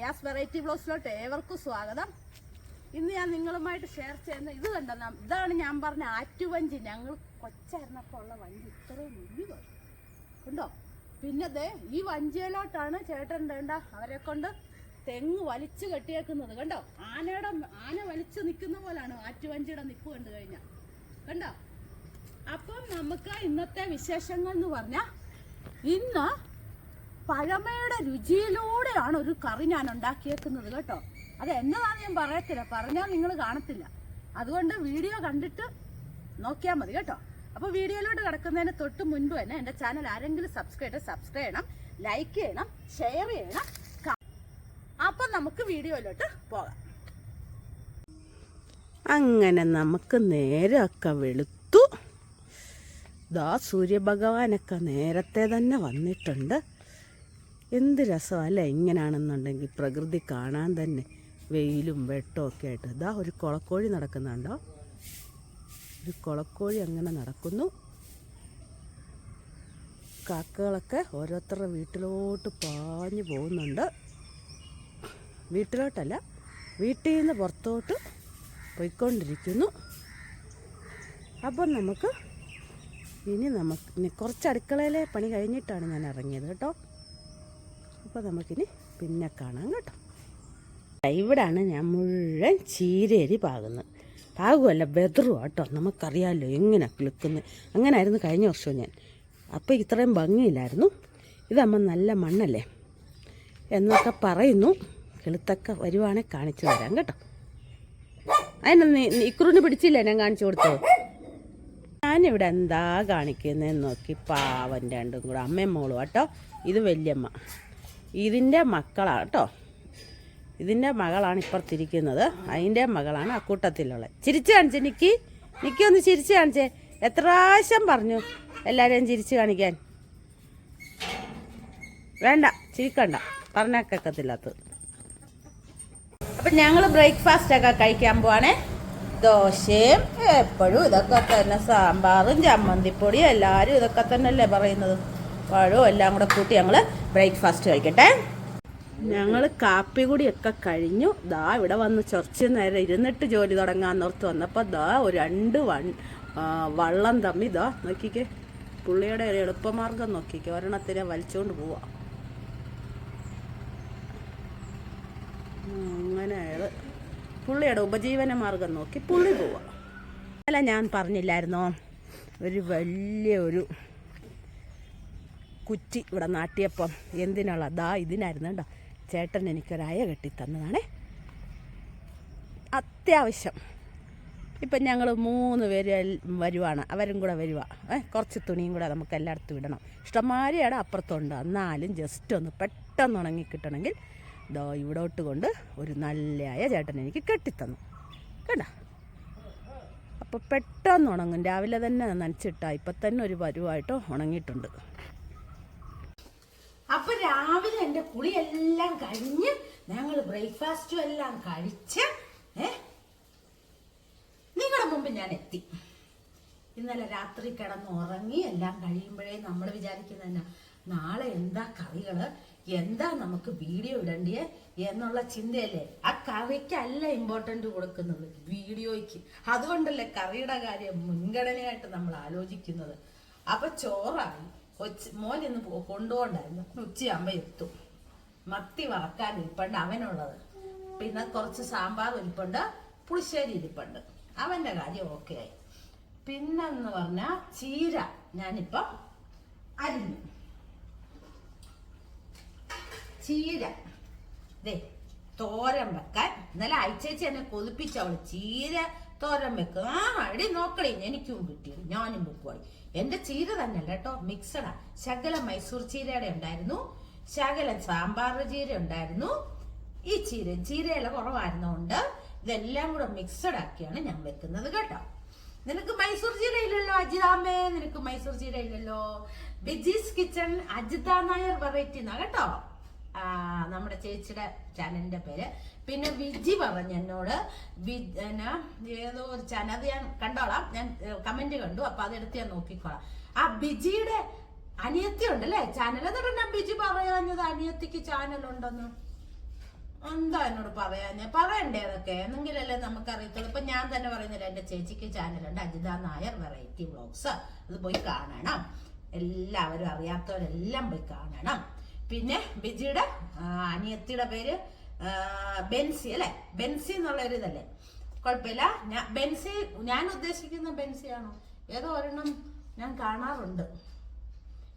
Jaya's variety ബ്ലോസിലോട്ട് ഏവർക്കും സ്വാഗതം. ഇന്ന് ഞാൻ നിങ്ങളുമായിട്ട് ഷെയർ ചെയ്യുന്ന ഇത് കണ്ട ഇതാണ് ഞാൻ പറഞ്ഞ ആറ്റുവഞ്ചി ഞങ്ങൾ കൊച്ചായിരുന്നപ്പോൾ ഉള്ള വഞ്ചി ഇത്രയും വലിയ ഉണ്ടോ? പിന്നെ ദേ ഈ വഞ്ചിയിലോട്ടാണ് ചേട്ടൻ വേണ്ട അവരെ കൊണ്ട് തെങ്ങ് വലിച്ചു കെട്ടിയേക്കുന്നത്. കണ്ടോ? ആനയുടെ ആന വലിച്ചു നിൽക്കുന്ന പോലാണ് ആറ്റുവഞ്ചിയുടെ നിപ്പ് കണ്ടു കഴിഞ്ഞാൽ കണ്ടോ? അപ്പം നമുക്ക് ഇന്നത്തെ വിശേഷങ്ങൾ എന്ന് പറഞ്ഞാൽ ഇന്ന് പഴമയുടെ രുചിയിലൂടെയാണ് ഒരു കറി ഞാൻ ഉണ്ടാക്കിയേക്കുന്നത് കേട്ടോ. അത് എന്നതാണെന്ന് ഞാൻ പറയത്തില്ല. പറഞ്ഞാൽ നിങ്ങൾ കാണത്തില്ല. അതുകൊണ്ട് വീഡിയോ കണ്ടിട്ട് നോക്കിയാൽ മതി കേട്ടോ. അപ്പോൾ വീഡിയോയിലോട്ട് കിടക്കുന്നതിന് തൊട്ട് മുൻപ് തന്നെ എന്റെ ചാനൽ ആരെങ്കിലും സബ്സ്ക്രൈബ് ചെയ്ത് സബ്സ്ക്രൈബ് ചെയ്യണം ലൈക്ക് ചെയ്യണം ഷെയർ ചെയ്യണം. അപ്പം നമുക്ക് വീഡിയോയിലോട്ട് പോകാം. അങ്ങനെ നമുക്ക് നേരമൊക്കെ വെളുത്തു. ദാ സൂര്യഭഗവാനൊക്കെ നേരത്തെ തന്നെ വന്നിട്ടുണ്ട്. എന്ത് രസമല്ലേ ഇങ്ങനാണെന്നുണ്ടെങ്കിൽ പ്രകൃതി കാണാൻ തന്നെ വെയിലും വെട്ടവും ഒക്കെ ആയിട്ട്. ഇതാ ഒരു കുളക്കോഴി നടക്കുന്നുണ്ടോ? ഒരു കുളക്കോഴി അങ്ങനെ നടക്കുന്നു. കാക്കകളൊക്കെ ഓരോരുത്തരുടെ വീട്ടിലോട്ട് പാഞ്ഞു പോകുന്നുണ്ട്. വീട്ടിലോട്ടല്ല വീട്ടിൽ നിന്ന് പുറത്തോട്ട് പോയിക്കൊണ്ടിരിക്കുന്നു. അപ്പം നമുക്ക് ഇനി നമുക്ക് കുറച്ച് അടുക്കളയിലെ പണി കഴിഞ്ഞിട്ടാണ് ഞാൻ ഇറങ്ങിയത് കേട്ടോ. അപ്പോൾ നമുക്കിനി പിന്നെ കാണാം കേട്ടോ. ഇവിടാണ് ഞാൻ മുഴുവൻ ചീരേരി പാകുന്നത്. പാകുമല്ല ബെദറും കേട്ടോ. നമുക്കറിയാമല്ലോ എങ്ങനെ കിളുക്കുന്നത്. അങ്ങനായിരുന്നു കഴിഞ്ഞ വർഷവും ഞാൻ. അപ്പോൾ ഇത്രയും ഭംഗിയില്ലായിരുന്നു ഇതമ്മ നല്ല മണ്ണല്ലേ? എന്നൊക്കെ പറയുന്നു. കിളുത്തൊക്കെ വരുവാണെങ്കിൽ കാണിച്ചു തരാം കേട്ടോ. അതിനൊന്ന് ഇക്കുറിന് പിടിച്ചില്ല ഞാൻ കാണിച്ചു കൊടുത്തത്? ഞാനിവിടെ എന്താ കാണിക്കുന്നതെന്ന് നോക്കി പാവൻ രണ്ടും കൂടെ. അമ്മയും മോളും കേട്ടോ. ഇത് വല്യമ്മ. ഇതിന്റെ മക്കളാണ് കേട്ടോ. ഇതിന്റെ മകളാണ് ഇപ്പുറത്തിരിക്കുന്നത്. അതിന്റെ മകളാണ് അക്കൂട്ടത്തിലുള്ളത് ചിരിച്ചു കാണിച്ചേ നിക്കി. നിക്കി ഒന്ന് ചിരിച്ചു കാണിച്ചേ. എത്ര പ്രാവശ്യം പറഞ്ഞു എല്ലാവരെയും ചിരിച്ചു കാണിക്കാൻ? വേണ്ട ചിരിക്കണ്ട. പറഞ്ഞേക്കത്തില്ലാത്തത് അപ്പം ഞങ്ങൾ ബ്രേക്ക്ഫാസ്റ്റ് ഒക്കെ കഴിക്കാൻ പോവാണേ. ദോശയും എപ്പോഴും ഇതൊക്കെ തന്നെ സാമ്പാറും ചമ്മന്തിപ്പൊടിയും എല്ലാവരും ഇതൊക്കെ തന്നെയല്ലേ പറയുന്നത്. പഴവും എല്ലാം കൂടെ കൂട്ടി ഞങ്ങൾ ബ്രേക്ക്ഫാസ്റ്റ് കഴിക്കട്ടെ. ഞങ്ങൾ കാപ്പി കൂടിയൊക്കെ കഴിഞ്ഞു. ദാ ഇവിടെ വന്ന് ചൊറച്ച് നേരം ഇരുന്നിട്ട് ജോലി തുടങ്ങാൻ നിർത്തു വന്നപ്പോൾ ദാ ഒരു രണ്ട് വൺ വള്ളം തമ്മി ദാ നോക്കിക്കേ. പുള്ളിയുടെ ഒരു എളുപ്പമാർഗം നോക്കിക്കേ. ഒരെണ്ണത്തിനെ വലിച്ചുകൊണ്ട് പോവാ. അങ്ങനെ അയാൾ പുള്ളിയുടെ ഉപജീവന മാർഗം നോക്കി പുള്ളി പോവാ. അല്ല ഞാൻ പറഞ്ഞില്ലായിരുന്നോ? ഒരു വലിയ ഒരു കുറ്റി ഇവിടെ നാട്ടിയപ്പം എന്തിനുള്ള? ദാ ഇതിനായിരുന്നു കേട്ടോ. ചേട്ടൻ എനിക്കൊരയ കെട്ടി തന്നതാണേ അത്യാവശ്യം. ഇപ്പം ഞങ്ങൾ മൂന്ന് പേര് വരുവാണ്. അവരും കൂടെ വരുക കുറച്ച് തുണിയും കൂടെ നമുക്ക് എല്ലായിടത്തും ഇടണം. ഇഷ്ടംമാരിയുടെ അപ്പുറത്തുണ്ട്. എന്നാലും ജസ്റ്റ് ഒന്ന് പെട്ടെന്ന് ഉണങ്ങി കിട്ടണമെങ്കിൽ ദോ ഇവിടോട്ട് കൊണ്ട് ഒരു നല്ലയായ ചേട്ടൻ എനിക്ക് കെട്ടിത്തന്നു. കണ്ട അപ്പോൾ പെട്ടെന്ന് ഉണങ്ങും. രാവിലെ തന്നെ നനച്ചിട്ടാ ഇപ്പം തന്നെ ഒരു പരുവായിട്ട് ഉണങ്ങിയിട്ടുണ്ട്. അപ്പൊ രാവിലെ എന്റെ കുളിയെല്ലാം കഴിഞ്ഞ് ഞങ്ങൾ ബ്രേക്ക്ഫാസ്റ്റും എല്ലാം കഴിച്ച് ഏ നിങ്ങളുടെ മുമ്പ് ഞാൻ എത്തി. ഇന്നലെ രാത്രി കിടന്ന് ഉറങ്ങി എല്ലാം കഴിയുമ്പോഴേ നമ്മൾ വിചാരിക്കുന്ന തന്നെ നാളെ എന്താ കറികൾ? എന്താ നമുക്ക് വീഡിയോ ഇടണ്ടേ എന്നുള്ള ചിന്തയല്ലേ? ആ കറിക്കല്ല ഇമ്പോർട്ടന്റ് കൊടുക്കുന്നത് വീഡിയോയ്ക്ക്. അതുകൊണ്ടല്ലേ കറിയുടെ കാര്യം മുൻഗണനയായിട്ട് നമ്മൾ ആലോചിക്കുന്നത്. അപ്പൊ ചോറായി. കൊച്ച് മോൻ ഇന്ന് പോ- കൊണ്ടുപോണ്ടായിരുന്നു ഉച്ചയാകുമ്പോ എത്തും. മത്തി വറക്കാൻ ഇരിപ്പുണ്ട് അവനുള്ളത്. പിന്നെ കുറച്ച് സാമ്പാർ ഇരിപ്പുണ്ട് പുളിശ്ശേരി ഇരിപ്പുണ്ട്. അവന്റെ കാര്യം ഓക്കെ ആയി. പിന്നെന്ന് പറഞ്ഞാ ചീര ഞാനിപ്പം അരിഞ്ഞു. ചീര. ദേ തോരൻ വെക്കാൻ. ഇന്നലെ അയച്ചേച്ചി എന്നെ കൊതിപ്പിച്ചവൾ ചീര തോരൻ വെക്കുക ആ അടി നോക്കണേ എനിക്കും കിട്ടി. ഞാനും വെക്കുവായി എന്റെ ചീര തന്നെയല്ല കേട്ടോ മിക്സഡാ ശകല മൈസൂർ ചീരയുടെ ഉണ്ടായിരുന്നു. ശകല സാമ്പാർ ചീര ഉണ്ടായിരുന്നു. ഈ ചീര ചീരയില കുറവായിരുന്നോണ്ട് ഇതെല്ലാം കൂടെ മിക്സഡ് ആക്കിയാണ് ഞാൻ വെക്കുന്നത് കേട്ടോ. നിനക്ക് മൈസൂർ ചീര ഇല്ലല്ലോ അജിതാമേ നിനക്ക് മൈസൂർ ചീര ഇല്ലല്ലോ ബിജീസ് കിച്ചൺ അജിത നായർ വെറൈറ്റി എന്നാ കേട്ടോ. നമ്മുടെ ചേച്ചിയുടെ ചാനലിന്റെ പേര്. പിന്നെ വിജി പറഞ്ഞു എന്നോട് എന്നാ, ഏതോ ഒരു ചാനൽ ഞാൻ കണ്ടോളാം. ഞാൻ കമന്റ് കണ്ടു. അപ്പൊ അതെടുത്ത് ഞാൻ നോക്കിക്കോളാം. ആ ബിജിയുടെ അനിയത്തി ഉണ്ടല്ലേ? ചാനൽ എന്നിട്ട് പറഞ്ഞാൽ ബിജി പറയാഞ്ഞത് അനിയത്തിക്ക് ചാനൽ ഉണ്ടെന്ന്. എന്താ എന്നോട് പറയാഞ്ഞ? പറയണ്ടേ അതൊക്കെ? എന്നെങ്കിലല്ലേ നമുക്ക് അറിയത്തുള്ളൂ ഇപ്പൊ ഞാൻ തന്നെ പറയുന്നില്ല. എന്റെ ചേച്ചിക്ക് ചാനലുണ്ട് അജിത നായർ വെറൈറ്റി വ്ളോഗ്സ് അത് പോയി കാണണം. എല്ലാവരും അറിയാത്തവരെല്ലാം പോയി കാണണം. പിന്നെ ബിജിയുടെ അനിയത്തിയുടെ പേര് ബെൻസി അല്ലെ? ബെൻസി എന്നുള്ള ഒരു ഇതല്ലേ? കുഴപ്പമില്ല. ബെൻസി ഞാൻ ഉദ്ദേശിക്കുന്ന ബെൻസിയാണോ? ഏതോ ഒരെണ്ണം ഞാൻ കാണാറുണ്ട്.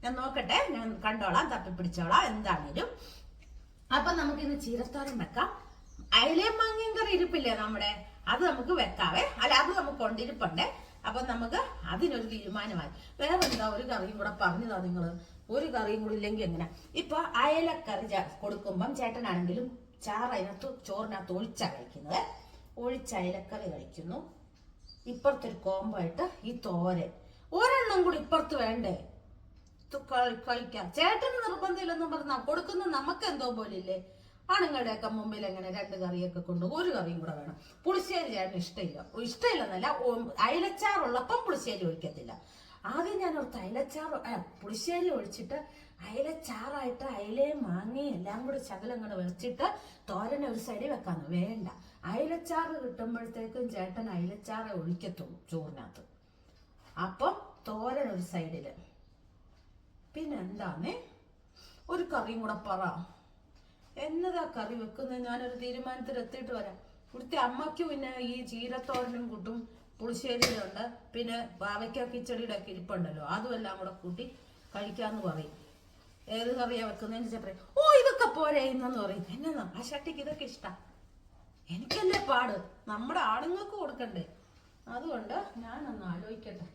ഞാൻ നോക്കട്ടെ. ഞാൻ കണ്ടോളാം തപ്പിപ്പിടിച്ചോളാം എന്താണേലും. അപ്പൊ നമുക്ക് ഇന്ന് ചീരത്തോരൻ വെക്കാം. അയലയും മങ്ങിയും കറി ഇരിപ്പില്ലേ നമ്മുടെ? അത് നമുക്ക് വെക്കാവേ. അല്ല അത് നമുക്ക് കൊണ്ടിരിപ്പുണ്ടേ. അപ്പൊ നമുക്ക് അതിനൊരു തീരുമാനമായി. വേറെ എന്താ ഒരു കറിയും കൂടെ പറഞ്ഞതാ നിങ്ങൾ? ഒരു കറിയും കൂടി ഇല്ലെങ്കിൽ എങ്ങനെ? ഇപ്പൊ അയലക്കറി കൊടുക്കുമ്പം ചേട്ടനാണെങ്കിലും ചാറ് ചോറിനകത്ത് ഒഴിച്ച കഴിക്കുന്നത്. ഒഴിച്ച അയലക്കറി കഴിക്കുന്നു. ഇപ്പുറത്തൊരു കോമ്പായിട്ട് ഈ തോരൻ. ഒരെണ്ണം കൂടി ഇപ്പുറത്ത് വേണ്ടേ? കഴിക്കാം ചേട്ടന് നിർബന്ധമില്ലെന്നും പറഞ്ഞാൽ കൊടുക്കുന്ന നമുക്ക് എന്തോ പോലില്ലേ? ആണുങ്ങളുടെയൊക്കെ മുമ്പിൽ എങ്ങനെ രണ്ട് കറിയൊക്കെ കൊണ്ട് ഒരു കറിയും കൂടെ വേണം. പുളിശ്ശേരി ചേട്ടന് ഇഷ്ടമില്ല. ഇഷ്ടമില്ലെന്നല്ല അയലച്ചാറുള്ളപ്പം പുളിശ്ശേരി ഒഴിക്കത്തില്ല. ഞാൻ ഒരു അയലച്ചാറ് പുളിശ്ശേരി ഒഴിച്ചിട്ട് അയലച്ചാറായിട്ട് അയലയും മാങ്ങയും എല്ലാം കൂടി ശകലം വെച്ചിട്ട് തോരനെ ഒരു സൈഡിൽ വെക്കാന്ന്. വേണ്ട. അയലച്ചാറ് കിട്ടുമ്പോഴത്തേക്കും ചേട്ടൻ അയലച്ചാറ് ഒഴിക്കത്തുള്ളൂ ചോറിനകത്ത്. അപ്പം തോരൻ ഒരു സൈഡിൽ പിന്നെ എന്താന്നേ ഒരു കറിയും കൂടെ പറ. എന്നതാ കറി വെക്കുന്നത് ഞാനൊരു തീരുമാനത്തിൽ എത്തിയിട്ട് വരാം. ഇവിടുത്തെ അമ്മയ്ക്ക് പിന്നെ ഈ ചീരത്തോരനും കൂട്ടും പുളിശ്ശേരിയിലുണ്ട്. പിന്നെ ബാവയ്ക്ക കിച്ചടിയുടെ ഒക്കെ ഇരിപ്പുണ്ടല്ലോ. അതുമെല്ലാം കൂടെ കൂട്ടി കഴിക്കാന്ന് പറയും. ഏത് കറിയാ വെക്കുന്നതെന്ന് വെച്ചാൽ പറയും ഓ ഇതൊക്കെ പോരെ ഇന്നെന്ന് പറയും. എന്നാ ആ ഷട്ടിക്ക് ഇതൊക്കെ ഇഷ്ടം. എനിക്കല്ലേ പാട്. നമ്മുടെ ആണുങ്ങൾക്ക് കൊടുക്കണ്ടേ. അതുകൊണ്ട് ഞാൻ ഞാനൊന്ന് ആലോചിക്കട്ടെ.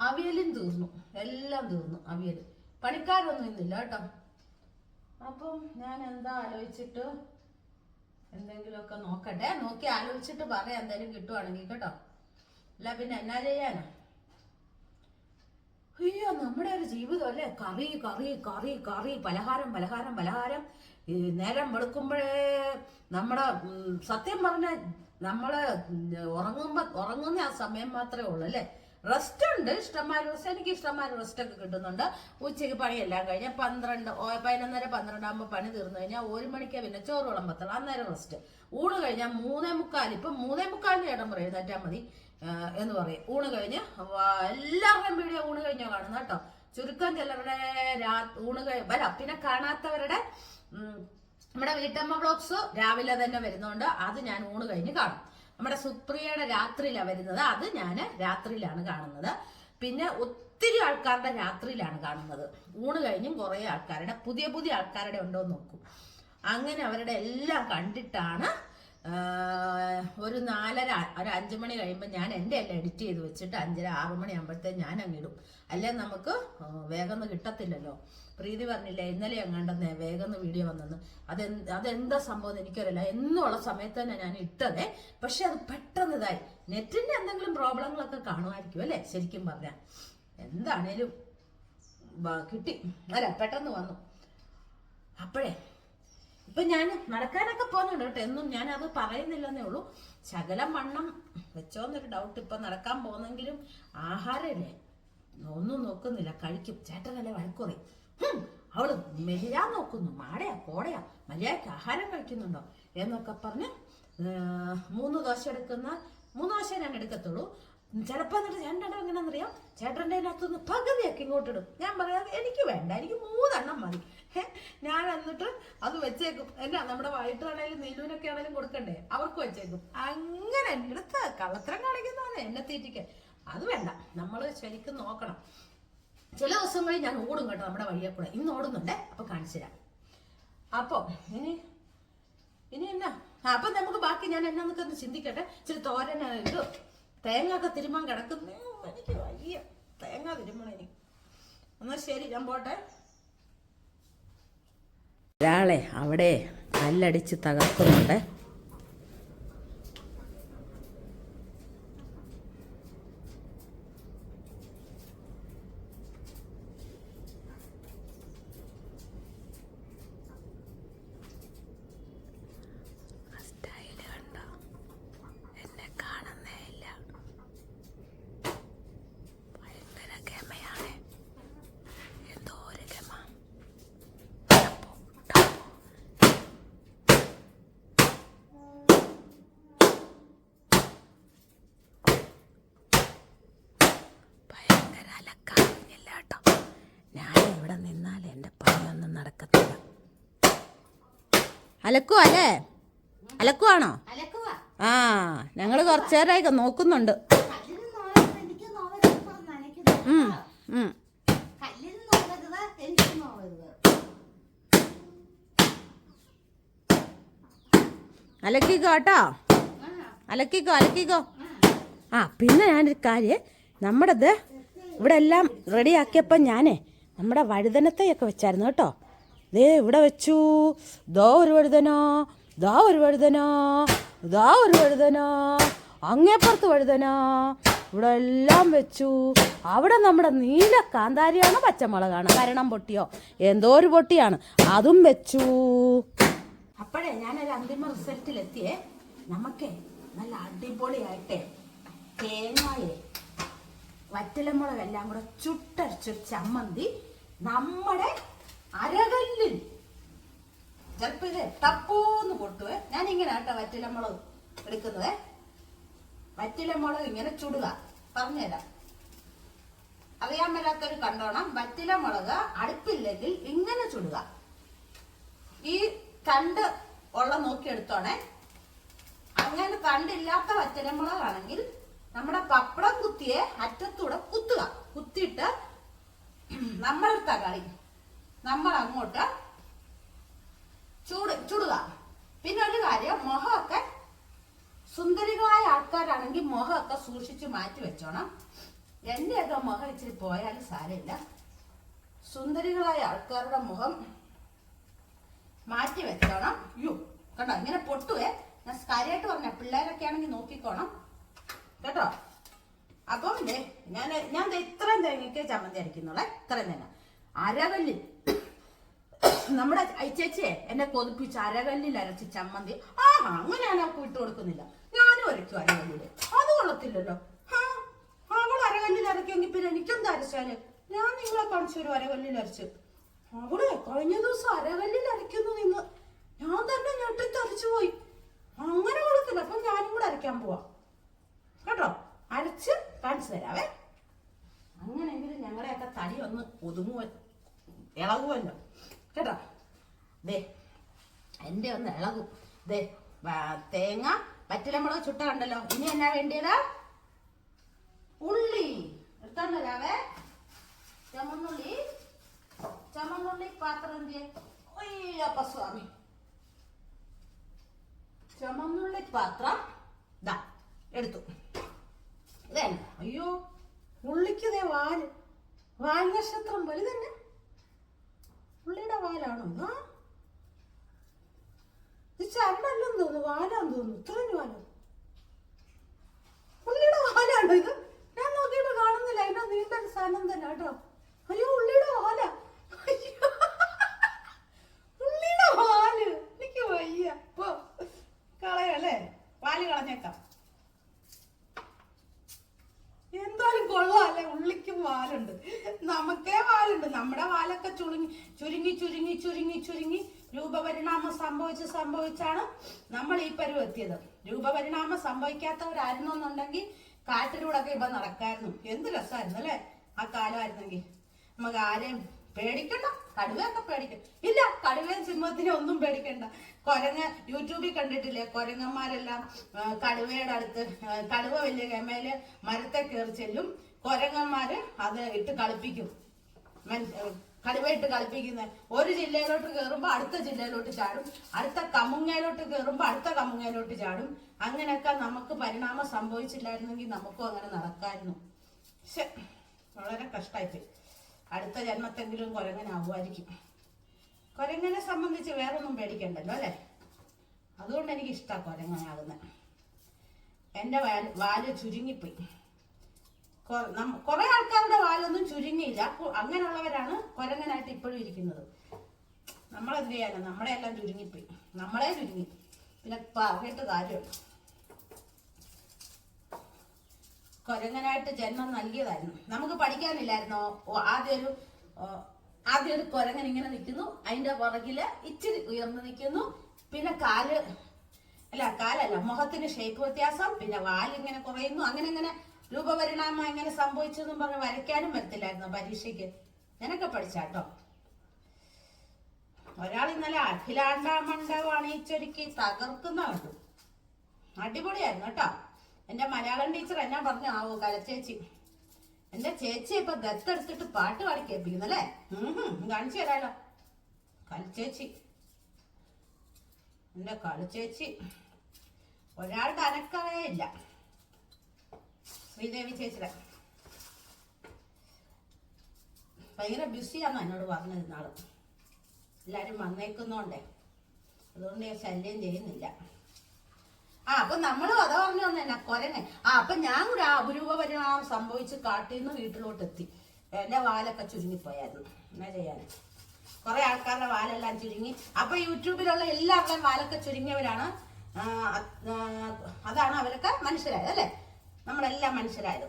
അവിയലും തീർന്നു. എല്ലാം തീർന്നു അവിയൽ പണിക്കാരൊന്നും ഇന്നില്ല കേട്ടോ. അപ്പം ഞാൻ എന്താ ആലോചിച്ചിട്ട് എന്തെങ്കിലുമൊക്കെ നോക്കട്ടെ. നോക്കി ആലോചിച്ചിട്ട് പറയാം. എന്തായാലും കിട്ടുവാണെങ്കിൽ കേട്ടോ. അല്ല പിന്നെ എന്നാ ചെയ്യാനാ? അയ്യോ നമ്മുടെ ഒരു ജീവിതം അല്ലേ? കറി കറി കറി കറി. പലഹാരം പലഹാരം പലഹാരം. നേരം വെളുക്കുമ്പോഴേ നമ്മുടെ സത്യം പറഞ്ഞ നമ്മൾ ഉറങ്ങുമ്പോ ഉറങ്ങുന്ന ആ സമയം മാത്രമേ ഉള്ളൂ അല്ലേ? റെസ്റ്റ് ഉണ്ട്. ഇഷ്ടംമാര് റെസ്റ്റ് എനിക്ക് ഇഷ്ടംമാര് റെസ്റ്റ് ഒക്കെ കിട്ടുന്നുണ്ട്. ഉച്ചയ്ക്ക് പണിയെല്ലാം കഴിഞ്ഞാൽ പന്ത്രണ്ട് പതിനൊന്നര പന്ത്രണ്ടാകുമ്പോൾ പണി തീർന്നു കഴിഞ്ഞാൽ ഒരു മണിക്കാ പിന്നെ ചോറ് വിളമ്പത്തുള്ളൂ. അന്നേരം റെസ്റ്റ് ഊണ് കഴിഞ്ഞാൽ മൂന്നേ മുക്കാൽ. ഇപ്പം മൂന്നേ മുക്കാലിന് ഇടം പറയും എഴുന്നേറ്റാൽ മതി എന്ന് പറയും. ഊണ് കഴിഞ്ഞ് എല്ലാവരുടെയും വീഡിയോ ഊണ് കഴിഞ്ഞോ കാണുന്ന കേട്ടോ. ചുരുക്കം ചിലരുടെ ഊണ് കഴി വരാം പിന്നെ കാണാത്തവരുടെ നമ്മുടെ വീട്ടമ്മ വ്ളോഗ്സ് രാവിലെ തന്നെ വരുന്നുണ്ട് അത് ഞാൻ ഊണ് കഴിഞ്ഞ് കാണും. നമ്മുടെ സുപ്രിയയുടെ രാത്രിയിലാണ് വരുന്നത്. അത് ഞാൻ രാത്രിയിലാണ് കാണുന്നത്. പിന്നെ ഒത്തിരി ആൾക്കാരുടെ രാത്രിയിലാണ് കാണുന്നത്. ഊണ് കഴിഞ്ഞും കുറേ ആൾക്കാരുടെ പുതിയ പുതിയ ആൾക്കാരുടെ ഉണ്ടോ എന്ന് നോക്കും. അങ്ങനെ അവരുടെ എല്ലാം കണ്ടിട്ടാണ് ഒരു നാലര ഒരു അഞ്ചു മണി കഴിയുമ്പോൾ ഞാൻ എന്റെ എല്ലാം എഡിറ്റ് ചെയ്ത് വെച്ചിട്ട് അഞ്ചര ആറ് മണി ആകുമ്പോഴത്തേക്ക് ഞാൻ അങ്ങിടും അല്ലേ നമുക്ക് വേഗം കിട്ടത്തില്ലല്ലോ. പ്രീതി പറഞ്ഞില്ല ഇന്നലെ എങ്ങാണ്ടെന്ന് വേഗം വീഡിയോ വന്നെന്ന്. അതെന്ത് അതെന്താ സംഭവം എനിക്കറിയില്ല. എന്നുള്ള സമയത്ത് തന്നെ ഞാൻ ഇട്ടതേ. പക്ഷെ അത് പെട്ടെന്ന് ഇതായി. നെറ്റിന്റെ എന്തെങ്കിലും പ്രോബ്ലങ്ങളൊക്കെ കാണുമായിരിക്കും അല്ലേ? ശരിക്കും പറഞ്ഞാൽ എന്താണേലും കിട്ടി. അല്ല പെട്ടെന്ന് വന്നു. അപ്പോഴേ ഇപ്പൊ ഞാൻ നടക്കാനൊക്കെ പോകുന്നുണ്ട് കേട്ടോ. എന്നും ഞാൻ അത് പറയുന്നില്ലെന്നേ ഉള്ളൂ. ശകലം വണ്ണം വെച്ചോന്നൊരു ഡൗട്ട് ഇപ്പൊ നടക്കാൻ പോകുന്നെങ്കിലും ആഹാരമില്ലേ ഒന്നും നോക്കുന്നില്ല. കഴിക്കും. ചേട്ടനല്ലേ വഴക്കുറി അവൾ മെലിയാൻ നോക്കുന്നു. മാടയാ കോടയാ മലയാക്ക് ആഹാരം കഴിക്കുന്നുണ്ടോ? എന്നൊക്കെ പറഞ്ഞ് മൂന്ന് ദോശ എടുക്കുന്ന മൂന്ന് ദോശ ഞാൻ എടുക്കത്തുള്ളൂ. ചിലപ്പോൾ എന്നിട്ട് രണ്ടെണ്ണം എങ്ങനെയാണെന്നറിയാം? ചേട്ടന്റെ അതിനകത്തുനിന്ന് പകുതിയൊക്കെ ഇങ്ങോട്ട് ഇടും ഞാൻ പറയാം എനിക്ക് വേണ്ട. എനിക്ക് മൂന്നെണ്ണം മതി. ഞാൻ എന്നിട്ട് അത് വെച്ചേക്കും. എന്നാ നമ്മുടെ വൈകിട്ടാണേലും നീലുവിനൊക്കെ ആണെങ്കിലും കൊടുക്കണ്ടേ? അവർക്ക് വെച്ചേക്കും. അങ്ങനെ എന്റെ അടുത്ത് കള്ളത്തരം കാണിക്കുന്നതാണ് എന്നെ തീറ്റിക്കാൻ. അത് വേണ്ട. നമ്മൾ ശരിക്കും നോക്കണം. ചില ദിവസങ്ങളിൽ ഞാൻ ഓടും കേട്ടോ നമ്മുടെ വഴിയെ കൂടെ. ഇന്ന് ഓടുന്നുണ്ടേ. അപ്പൊ കാണിച്ചു തരാം. അപ്പൊ ഇനി ഇനി എന്നാ? അപ്പൊ നമുക്ക് ബാക്കി ഞാൻ എന്നാ ഒന്ന് ചിന്തിക്കട്ടെ. ഇച്ചിരി തോരൻ തേങ്ങ ഒക്കെ തിരുമാൻ കിടക്കുന്നു. എനിക്ക് വയ്യ. തേങ്ങ തിരുമണ എനിക്ക് എന്നാ ശരി ഞാൻ പോട്ടെ. ഒരാളെ അവിടെ കല്ലടിച്ച് തകർക്കുന്നുണ്ട് സ്റ്റൈൽ കണ്ടോ എന്നെ കാണുന്നേ ഇല്ല ഭയങ്കര ഗമയാണ് എന്തോ ഒരു ഗമ ടപ്പോ, ടപ്പോ. ഇവിടെ നിന്നാൽ എന്റെ പണിയൊന്നും നടക്കത്തില്ല. അലക്കുവാ അല്ലേ? അലക്കുവാണോ? അലക്കുവാ. ആ ഞങ്ങൾ കുറച്ചു നേരമായി നോക്കുന്നുണ്ട് അലക്കിക്കോ കേട്ടോ? അലക്കിക്കോ അലക്കിക്കോ. ആ. പിന്നെ ഞാനൊരു കാര്യം നമ്മുടേത് ഇവിടെ എല്ലാം റെഡിയാക്കിയപ്പോൾ ഞാനേ നമ്മുടെ വഴുതനത്തെയൊക്കെ വെച്ചായിരുന്നു കേട്ടോ. ദേ ഇവിടെ വെച്ചു. ദോ ഒരു വഴുതനോ ദാ ഒരു വഴുതനോ ദാ ഒരു വഴുതനോ അങ്ങേപ്പുറത്ത് വഴുതനോ. ഇവിടെ എല്ലാം വെച്ചു. അവിടെ നമ്മുടെ നീല കാന്താരിയാണ് പച്ചമുളകാണ്. കരണം പൊട്ടിയോ? എന്തോ ഒരു പൊട്ടിയാണ്. അതും വെച്ചു. അപ്പോഴേ ഞാനൊരു അന്തിമ റിസൾട്ടിലെത്തിയേ. നമുക്ക് നല്ല അടിപൊളിയായിട്ടേ തേങ്ങായേ വറ്റലമുളകെല്ലാം കൂടെ ചുട്ടരച്ചൊരു ചമ്മന്തി നമ്മുടെ അരകല്ലിൽ. ചിലപ്പോൾ ഇത് ടപ്പോന്ന് പൊട്ടുവേ. ഞാൻ ഇങ്ങനെ കേട്ടോ വറ്റിലമ്മൾ എടുക്കുന്നത്. വറ്റിലമ്മൾ ഇങ്ങനെ ചുടുക. പറഞ്ഞുതരാം. അറിയാൻ മേലാത്തൊരു കണ്ടോണം. വറ്റില മുളക് അടുപ്പില്ലെങ്കിൽ ഇങ്ങനെ ചുടുക. ഈ തണ്ട് ഉള്ള നോക്കിയെടുത്തോണേ. അങ്ങനെ അങ്ങനെ തണ്ടില്ലാത്ത വറ്റലമുളകാണെങ്കിൽ നമ്മുടെ പപ്പടം കുത്തിയെ അറ്റത്തൂടെ കുത്തുക. കുത്തിയിട്ട് നമ്മളെടുത്ത കളി. നമ്മൾ അങ്ങോട്ട് ചൂട് ചുടുക. പിന്നെ ഒരു കാര്യം മുഖമൊക്കെ സുന്ദരികളായ ആൾക്കാരാണെങ്കിൽ മുഖമൊക്കെ സൂക്ഷിച്ച് മാറ്റി വെച്ചോണം. എന്റെയൊക്കെ മുഖം ഇച്ചിരി പോയാലും സാരമില്ല. സുന്ദരികളായ ആൾക്കാരുടെ മുഖം മാറ്റി വെച്ചോണം. യു കണ്ടോ? ഇങ്ങനെ പൊട്ടുവേ. ഞാൻ കാര്യമായിട്ട് പറഞ്ഞ പിള്ളേരൊക്കെ ആണെങ്കിൽ നോക്കിക്കോണം. കേട്ടോ? അപ്പം ദേ ഞാൻ ഞാൻ ഇത്രയും തേങ്ങയ്ക്ക് ചമ്മന്തി അരക്കുന്നുള്ളേ ഇത്രയും തേങ്ങ. അരകല്ലിൽ നമ്മുടെ അയച്ചേച്ചിയെ എന്നെ കൊതിപ്പിച്ച് അരകല്ലിൽ അരച്ച് ചമ്മന്തി. ആ അങ്ങനെ ഞാൻ വിട്ടു കൊടുക്കുന്നില്ല. ഞാനും അരയ്ക്കും അരകല്ലിൽ അത് കൊള്ളത്തില്ലല്ലോ. ഹാ, അവൾ അരകല്ലിൽ അരയ്ക്കുമെങ്കിൽ പിന്നെ എനിക്കെന്താ അരച്ചാൽ? ഞാൻ നിങ്ങളെ കാണിച്ചു ഒരു അരകല്ലിൽ അരച്ച്. അവിടെ കഴിഞ്ഞ ദിവസം അരകല്ലിൽ അരയ്ക്കുന്നു നിന്ന് ഞാൻ തന്നെ ഞെട്ടിത്തരച്ചു പോയി. അങ്ങനെ കൊള്ളത്തില്ല. അപ്പൊ ഞാനും കൂടെ അരയ്ക്കാൻ പോവാ. കേട്ടോ? അരച്ച് കാണിച്ചു തരാവേ അങ്ങനെയെങ്കിലും ഞങ്ങളെയൊക്കെ തടി ഒന്ന് ഒതുങ്ങുവ ഇളകുമല്ലോ കേട്ടോ? ദേ എന്റെ ഒന്ന് ഇളകും. ദേ തേങ്ങ പറ്റിലമുളക് ചുട്ട കണ്ടല്ലോ ഇനി എന്നാ വേണ്ടിയതാ? ഉള്ളി. എടുത്തോണ്ട് വരാവേ. ചമന്നുള്ളി. ചമന്നുള്ളി പാത്രം ഒയ്യപ്പ സ്വാമി. ചമന്നുള്ളി പാത്രം ദാ എടുത്തു. അയ്യോ ഉള്ളിക്കതേ വാൽ. വാൽ നക്ഷത്രം വലുതന്നെ ഉള്ളിയുടെ വാലാണോ ആ ചരടല്ലെന്ന് തോന്നുന്നു വാലാന്ന് തോന്നുന്നു ഇത്രയും വാലോ. ഉള്ളിയുടെ വാലാണോ ഇത്? ഞാൻ നോക്കിയിട്ട് കാണുന്നില്ല അതിന്റെ നീണ്ട സാധനം തന്നെ കേട്ടോ. അയ്യോ ഉള്ളിയുടെ വാല. ഉള്ളിയുടെ വാൽ. എനിക്ക് വയ്യ. കളയല്ലേ വാൽ കളഞ്ഞേക്കാം. എന്തായാലും കൊള്ളാല്ലേ ഉള്ളിക്കും വാലുണ്ട്. നമുക്കേ വാലുണ്ട്. നമ്മുടെ വാലൊക്കെ ചുരുങ്ങി ചുരുങ്ങി ചുരുങ്ങി ചുരുങ്ങി ചുരുങ്ങി രൂപപരിണാമം സംഭവിച്ച് സംഭവിച്ചാണ് നമ്മൾ ഈ പരുവ് എത്തിയത്. രൂപപരിണാമം സംഭവിക്കാത്തവരായിരുന്നു എന്നുണ്ടെങ്കിൽ കാറ്റിലൂടെ ഒക്കെ ഇപ്പൊ നടക്കായിരുന്നു. എന്ത് രസമായിരുന്നു അല്ലേ? ആ കാലമായിരുന്നെങ്കിൽ. നമുക്ക് ആരെയും പേടിക്കണ്ട. കടുവയൊക്കെ പേടിക്കും. ഇല്ല കടുവയും സിംഹത്തിനെ ഒന്നും പേടിക്കണ്ട. കൊരങ്ങ യൂട്യൂബിൽ കണ്ടിട്ടില്ലേ? കൊരങ്ങന്മാരെല്ലാം കടുവയുടെ അടുത്ത് കടുവ വലിയ ഗമയിൽ മരത്തെ കയറി ചെല്ലും. കൊരങ്ങന്മാര് അത് ഇട്ട് കളിപ്പിക്കും. കടുവയിട്ട് കളിപ്പിക്കുന്നത് ഒരു ജില്ലയിലോട്ട് കയറുമ്പോൾ അടുത്ത ജില്ലയിലോട്ട് ചാടും. അടുത്ത കമുങ്ങയിലോട്ട് കയറുമ്പോൾ അടുത്ത കമുങ്ങയിലോട്ട് ചാടും. അങ്ങനെയൊക്കെ നമുക്ക് പരിണാമം സംഭവിച്ചില്ലായിരുന്നെങ്കിൽ നമുക്കും അങ്ങനെ നടക്കായിരുന്നു. വളരെ കഷ്ടമായിപ്പോയി അടുത്ത ജന്മത്തെങ്കിലും കുരങ്ങനാവുമായിരിക്കും. കുരങ്ങനെ സംബന്ധിച്ച് വേറൊന്നും പേടിക്കണ്ടല്ലോ അല്ലേ? അതുകൊണ്ട് എനിക്ക് ഇഷ്ടമാണ് കുരങ്ങനാകുന്നത് എന്റെ വാൽ വാൽ ചുരുങ്ങിപ്പോയി. കുറെ ആൾക്കാരുടെ വാലൊന്നും ചുരുങ്ങിയില്ല. അങ്ങനെയുള്ളവരാണ് കുരങ്ങനായിട്ട് ഇപ്പോഴും ഇരിക്കുന്നത്. നമ്മളെന്ത് ചെയ്യാനാണ് നമ്മളെ എല്ലാം ചുരുങ്ങിപ്പോയി. നമ്മളെ ചുരുങ്ങി. പിന്നെ പറഞ്ഞിട്ട് കാര്യമുണ്ട് കൊരങ്ങനായിട്ട് ജന്മം നൽകിയതായിരുന്നു. നമുക്ക് പഠിക്കാനില്ലായിരുന്നോ? ആദ്യ ഒരു ആദ്യ ഒരു കൊരങ്ങൻ ഇങ്ങനെ നിൽക്കുന്നു. അതിന്റെ പുറകിൽ ഇച്ചിരി ഉയർന്നു നിൽക്കുന്നു. പിന്നെ കാൽ അല്ല കാലല്ല മുഖത്തിന് ഷേപ്പ് വ്യത്യാസം. പിന്നെ വാലിങ്ങനെ കുറയുന്നു. അങ്ങനെ ഇങ്ങനെ രൂപപരിണാമം എങ്ങനെ സംഭവിച്ചെന്നും പറഞ്ഞ് വരയ്ക്കാനും വരത്തില്ലായിരുന്നു പരീക്ഷയ്ക്ക്. ഞാനൊക്കെ പഠിച്ചാട്ടോ? ഒരാൾ ഇന്നലെ അഖിലാണ്ട മണ്ഡപം അണിയിച്ചൊരുക്കി തകർക്കുന്ന കണ്ടു അടിപൊളിയായിരുന്നു കേട്ടോ. എന്റെ മലയാളം ടീച്ചർ എന്നാ പറഞ്ഞു ആവോ കലച്ചേച്ചി എന്റെ ചേച്ചി ഇപ്പൊ ദത്തെടുത്തിട്ട് പാട്ട് പാടി കേൾപ്പിക്കുന്നല്ലേ? കാണിച്ചു തരാലോ. കലച്ചേച്ചി എന്റെ കളിച്ചേച്ചി ഒരാളുടെ അനക്കവേ ഇല്ല. ശ്രീദേവി ചേച്ചിയുടെ. ഭയങ്കര ബിസിയാന്ന് എന്നോട് പറഞ്ഞത് നാളും എല്ലാരും വന്നേക്കുന്നോണ്ടേ. അതുകൊണ്ട് ഞാൻ ശല്യം ചെയ്യുന്നില്ല. ആ അപ്പൊ നമ്മളും അതാ പറഞ്ഞു തന്നെ കൊരങ്ങൻ. ആ അപ്പൊ ഞാൻ കൂടെ ആ അപരൂപ പരിണാമം സംഭവിച്ച് കാട്ടിൽ നിന്ന് വീട്ടിലോട്ട് എത്തി എന്റെ വാലൊക്കെ ചുരുങ്ങിപ്പോയായിരുന്നു. എന്നാ ചെയ്യാൻ? കുറെ ആൾക്കാരുടെ വാലെല്ലാം ചുരുങ്ങി. അപ്പൊ യൂട്യൂബിലുള്ള എല്ലാവരുടെയും വാലൊക്കെ ചുരുങ്ങിയവരാണ് അതാണ് അവരൊക്കെ മനുഷ്യരായത് അല്ലേ? നമ്മളെല്ലാം മനുഷ്യരായത്.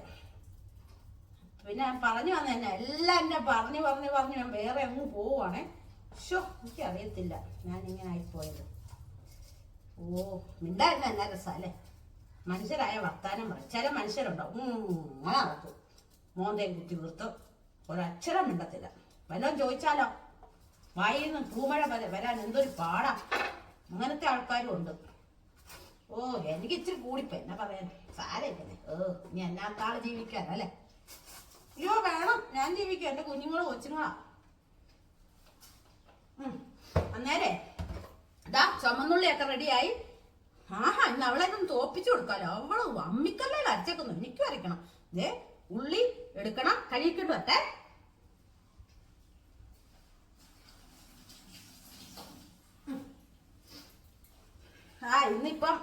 പിന്നെ ഞാൻ പറഞ്ഞു വന്ന തന്നെ എല്ലാം എന്നെ പറഞ്ഞു പറഞ്ഞു പറഞ്ഞു ഞാൻ വേറെ അങ്ങ് പോവുകയാണേ ഷോ എനിക്ക് അറിയത്തില്ല ഞാൻ ഇങ്ങനെ ആയിപ്പോയത്. ഓ മിണ്ടായിരുന്ന എന്നാ രസാലേ മനുഷ്യരായ വർത്താനം പറയും. ചില മനുഷ്യരുണ്ടാവും. ഉം, അങ്ങനെ നടക്കും. മോന്തയും കുത്തി വീർത്ത്. ഒരക്ഷരം മിണ്ടത്തില്ല. വല്ലതും ചോദിച്ചാലോ? വായിൽ നിന്ന് പൂമഴ വര- വരാൻ എന്തൊരു പാടാ. അങ്ങനത്തെ ആൾക്കാരും ഉണ്ട്. ഓ എനിക്ക് ഇച്ചിരി കൂടിപ്പോ. എന്നാ പറയാൻ സാരല്ലേ ഓ ഇനി എന്നാത്താൾ ജീവിക്കാനല്ലേ അയ്യോ വേണം. ഞാൻ ജീവിക്കാം. എന്റെ കുഞ്ഞുങ്ങളും കൊച്ചുങ്ങളാ. അന്നേരെ. ഇതാ ചുമന്നുള്ളിയൊക്കെ റെഡിയായി ആഹാ ഇന്ന് അവളെ തോപ്പിച്ചു കൊടുക്കാലോ. അവൾ അമ്മിക്കല്ലേ അരച്ചേക്കുന്നു. എനിക്കും അരയ്ക്കണം ദേ ഉള്ളി എടുക്കണം. കഴിയിക്കൊണ്ട് വട്ടെ ആ ഇന്നിപ്പം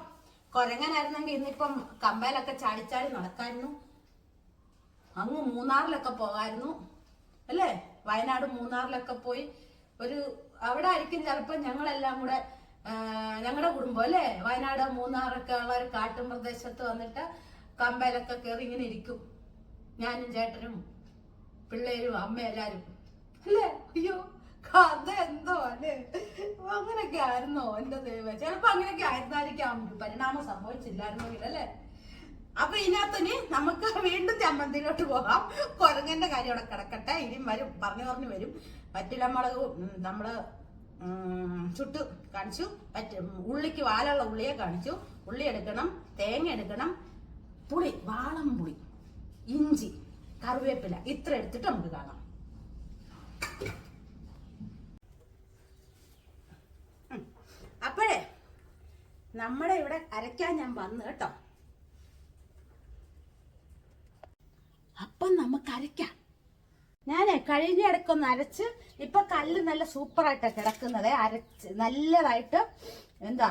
കൊരങ്ങനായിരുന്നെങ്കിൽ ഇന്നിപ്പം കമ്പയിലൊക്കെ ചാടിച്ചാടി നടക്കായിരുന്നു. അങ്ങ് മൂന്നാറിലൊക്കെ പോകായിരുന്നു. അല്ലേ? വയനാട് മൂന്നാറിലൊക്കെ പോയി. ഒരു അവിടെ ആയിരിക്കും ചിലപ്പോൾ ഞങ്ങളെല്ലാം കൂടെ ഞങ്ങളുടെ കുടുംബം അല്ലേ? വയനാട് മൂന്നാറൊക്കെ ഉള്ള ഒരു കാട്ടും പ്രദേശത്ത് വന്നിട്ട് കമ്പയിലൊക്കെ കയറി ഇങ്ങനെ ഇരിക്കും. ഞാനും ചേട്ടനും പിള്ളേരും അമ്മ എല്ലാരും. അല്ലേ? അയ്യോ കഥ എന്തോ അല്ലേ അങ്ങനെയൊക്കെ ആയിരുന്നോ? എന്റെ ദൈവം ചിലപ്പോ അങ്ങനെയൊക്കെ ആയിരുന്നായിരിക്കാം. പരിണാമം സംഭവിച്ചില്ലായിരുന്നു അല്ലേ? അപ്പൊ ഇതിനകത്തിന് നമുക്ക് വീണ്ടും ചമ്മന്തിയിലോട്ട് പോകാം. കുരങ്ങന്റെ കാര്യം അവിടെ കിടക്കട്ടെ. ഇനിയും വരും. പറഞ്ഞു പറഞ്ഞു വരും. പറ്റിലമുളക് ഉം, നമ്മൾ ചുട്ട് കാണിച്ചു. പറ്റ ഉള്ളിക്ക് വാലുള്ള ഉള്ളിയെ കാണിച്ചു. ഉള്ളി എടുക്കണം തേങ്ങ എടുക്കണം. പുളി വാളം പുളി ഇഞ്ചി കറിവേപ്പില. ഇത്ര എടുത്തിട്ട് നമുക്ക് കാണാം. അപ്പോഴേ നമ്മുടെ ഇവിടെ അരയ്ക്കാൻ ഞാൻ വന്നു കേട്ടോ. അപ്പം നമുക്ക് അരയ്ക്കാം. ഞാനേ കഴിഞ്ഞ ഇടയ്ക്കൊന്ന് അരച്ച് ഇപ്പൊ കല്ല് നല്ല സൂപ്പറായിട്ട് കിടക്കുന്നത്. അരച്ച് നല്ലതായിട്ട് എന്താ